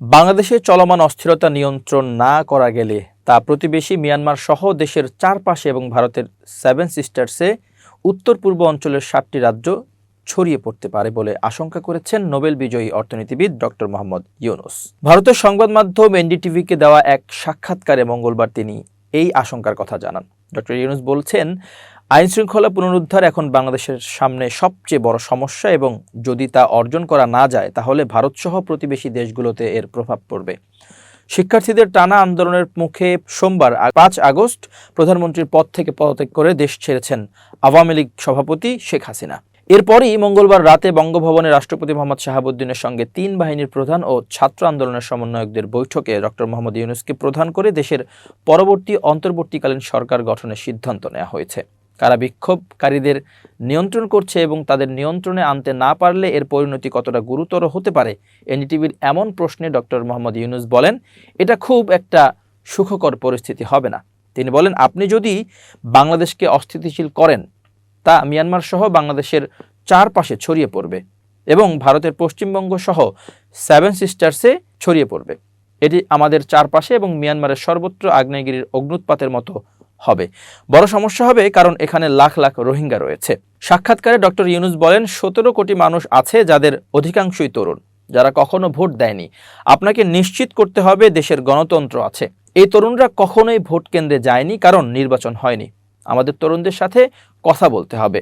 বাংলাদেশে চলমান অস্থিরতা নিয়ন্ত্রণ না করা গেলে তা প্রতিবেশী মিয়ানমার সহ দেশের চারপাশে এবং ভারতের সেভেন সিস্টার্সে উত্তর পূর্ব অঞ্চলের সাতটি রাজ্য ছড়িয়ে পড়তে পারে বলে আশঙ্কা করেছেন নোবেল বিজয়ী অর্থনীতিবিদ ডক্টর মোহাম্মদ ইউনুস। ভারতের সংবাদ মাধ্যম এনডিটিভিকে দেওয়া এক সাক্ষাৎকারে মঙ্গলবার তিনি এই আশঙ্কার কথা জানান। ডক্টর ইউনুস বলছেন আইন শৃঙ্খলা পুনরুদ্ধার এখন বাংলাদেশের সামনে সবচেয়ে বড় সমস্যা এবং যদি তা অর্জন করা না যায়, তাহলে ভারতসহ প্রতিবেশী দেশগুলোতে এর প্রভাব পড়বে। শিক্ষার্থীদের টানা আন্দোলনের মুখে সোমবার পাঁচ আগস্ট প্রধানমন্ত্রীর পদ থেকে পদত্যাগ করে দেশ ছেড়েছেন আওয়ামী লীগ সভাপতি শেখ হাসিনা। এরপরই মঙ্গলবার রাতে বঙ্গভবনে রাষ্ট্রপতি মোহাম্মদ শাহাবুদ্দিনের সঙ্গে তিন বাহিনীর প্রধান ও ছাত্র আন্দোলনের সমন্বয়কদের বৈঠকে ডক্টর মোহাম্মদ ইউনুসকে প্রধান করে দেশের পরবর্তী অন্তর্বর্তীকালীন সরকার গঠনের সিদ্ধান্ত নেওয়া হয়েছে। কারা বিক্ষোভকারীদের নিয়ন্ত্রণ করছে এবং তাদের নিয়ন্ত্রণে আনতে না পারলে এর পরিণতি কতটা গুরুতর হতে পারে, এনডিটিভির এমন প্রশ্নে ডক্টর মোহাম্মদ ইউনুস বলেন, এটা খুব একটা সুখকর পরিস্থিতি হবে না। তিনি বলেন, আপনি যদি বাংলাদেশকে অস্থিতিশীল করেন, তা মিয়ানমার সহ বাংলাদেশের চারপাশে ছড়িয়ে পড়বে এবং ভারতের পশ্চিমবঙ্গ সহ সেভেন সিস্টার্সে ছড়িয়ে পড়বে। এটি আমাদের চারপাশে এবং মিয়ানমারের সর্বত্র আগ্নেয়গিরির অগ্নুৎপাতের মতো হবে। বড় সমস্যা হবে কারণ এখানে লাখ লাখ রোহিঙ্গা রয়েছে। সাক্ষাৎকারে ডক্টর ইউনুস বলেন, সতেরো কোটি মানুষ আছে যাদের অধিকাংশই তরুণ, যারা কখনো ভোট দেয়নি। আপনাকে নিশ্চিত করতে হবে দেশের গণতন্ত্র আছে। এই তরুণরা কখনোই ভোট কেন্দ্রে যায়নি কারণ নির্বাচন হয়নি। আমাদের তরুণদের সাথে কথা বলতে হবে।